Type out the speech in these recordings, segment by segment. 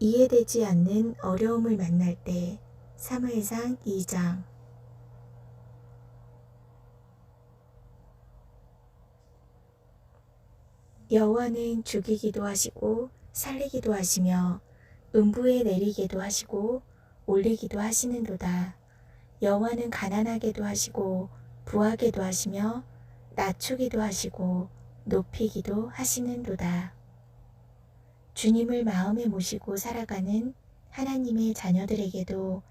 이해되지 않는 어려움을 만날 때 사무엘상 2장 여호와는 죽이기도 하시고 살리기도 하시며 음부에 내리게도 하시고 올리기도 하시는도다. 여호와는 가난하게도 하시고 부하게도 하시며 낮추기도 하시고 높이기도 하시는도다. 주님을 마음에 모시고 살아가는 하나님의 자녀들에게도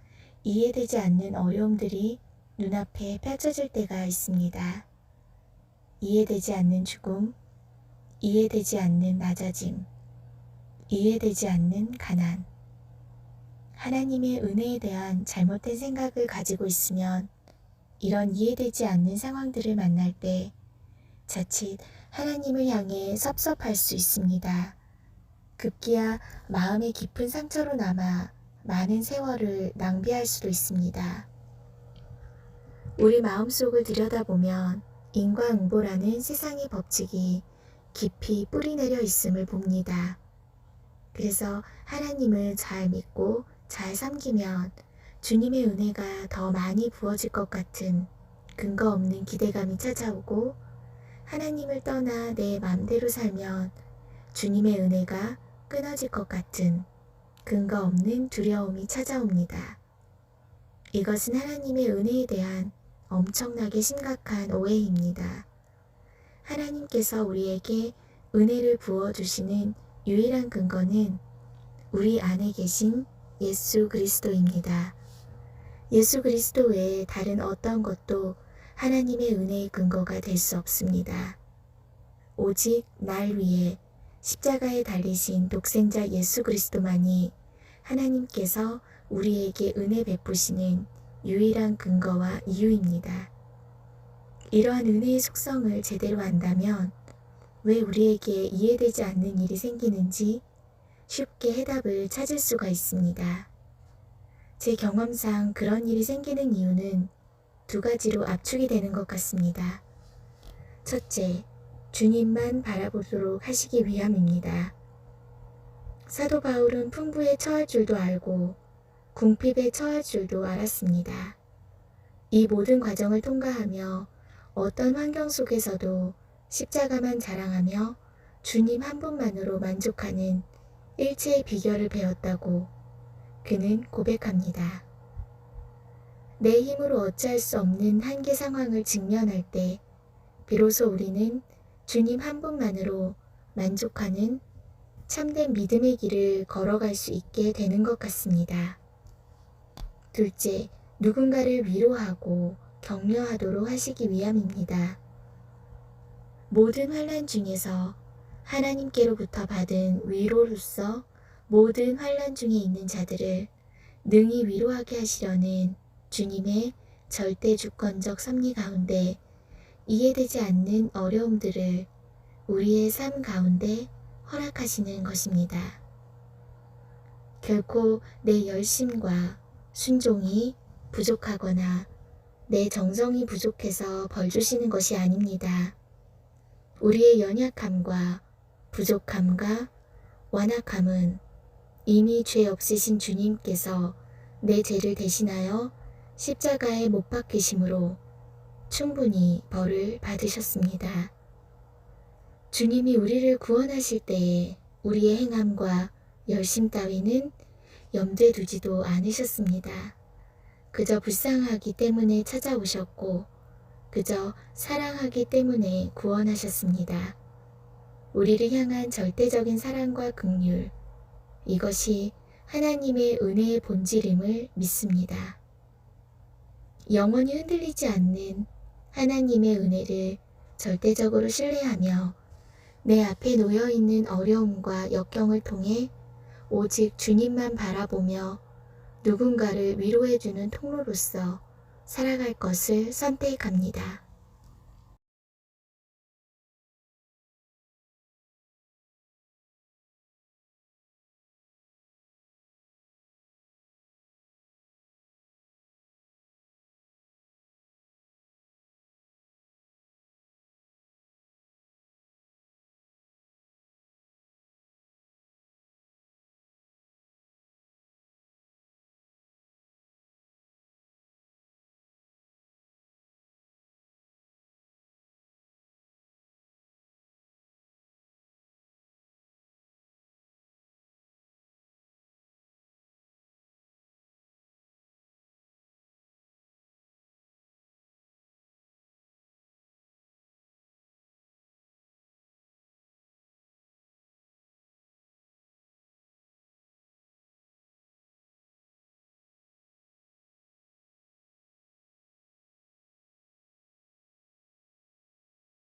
이해되지 않는 어려움들이 눈앞에 펼쳐질 때가 있습니다. 이해되지 않는 죽음, 이해되지 않는 낮아짐, 이해되지 않는 가난. 하나님의 은혜에 대한 잘못된 생각을 가지고 있으면 이런 이해되지 않는 상황들을 만날 때 자칫 하나님을 향해 섭섭할 수 있습니다. 급기야 마음의 깊은 상처로 남아 많은 세월을 낭비할 수도 있습니다. 우리 마음속을 들여다보면 인과응보라는 세상의 법칙이 깊이 뿌리내려 있음을 봅니다. 그래서 하나님을 잘 믿고 잘 섬기면 주님의 은혜가 더 많이 부어질 것 같은 근거 없는 기대감이 찾아오고 하나님을 떠나 내 맘대로 살면 주님의 은혜가 끊어질 것 같은 근거 없는 두려움이 찾아옵니다. 이것은 하나님의 은혜에 대한 엄청나게 심각한 오해입니다. 하나님께서 우리에게 은혜를 부어주시는 유일한 근거는 우리 안에 계신 예수 그리스도입니다. 예수 그리스도 외에 다른 어떤 것도 하나님의 은혜의 근거가 될 수 없습니다. 오직 날 위해 십자가에 달리신 독생자 예수 그리스도만이 하나님께서 우리에게 은혜 베푸시는 유일한 근거와 이유입니다. 이러한 은혜의 속성을 제대로 안다면 왜 우리에게 이해되지 않는 일이 생기는지 쉽게 해답을 찾을 수가 있습니다. 제 경험상 그런 일이 생기는 이유는 두 가지로 압축이 되는 것 같습니다. 첫째, 주님만 바라보도록 하시기 위함입니다. 사도 바울은 풍부에 처할 줄도 알고 궁핍에 처할 줄도 알았습니다. 이 모든 과정을 통과하며 어떤 환경 속에서도 십자가만 자랑하며 주님 한 분만으로 만족하는 일체의 비결을 배웠다고 그는 고백합니다. 내 힘으로 어찌할 수 없는 한계 상황을 직면할 때 비로소 우리는 주님 한 분만으로 만족하는 참된 믿음의 길을 걸어갈 수 있게 되는 것 같습니다. 둘째, 누군가를 위로하고 격려하도록 하시기 위함입니다. 모든 환란 중에서 하나님께로부터 받은 위로로서 모든 환란 중에 있는 자들을 능히 위로하게 하시려는 주님의 절대 주권적 섭리 가운데 이해되지 않는 어려움들을 우리의 삶 가운데 허락하시는 것입니다. 결코 내 열심과 순종이 부족하거나 내 정성이 부족해서 벌 주시는 것이 아닙니다. 우리의 연약함과 부족함과 완악함은 이미 죄 없으신 주님께서 내 죄를 대신하여 십자가에 못 박히심으로 충분히 벌을 받으셨습니다. 주님이 우리를 구원하실 때에 우리의 행함과 열심 따위는 염두에 두지도 않으셨습니다. 그저 불쌍하기 때문에 찾아오셨고, 그저 사랑하기 때문에 구원하셨습니다. 우리를 향한 절대적인 사랑과 긍휼, 이것이 하나님의 은혜의 본질임을 믿습니다. 영원히 흔들리지 않는 하나님의 은혜를 절대적으로 신뢰하며 내 앞에 놓여 있는 어려움과 역경을 통해 오직 주님만 바라보며 누군가를 위로해주는 통로로서 살아갈 것을 선택합니다.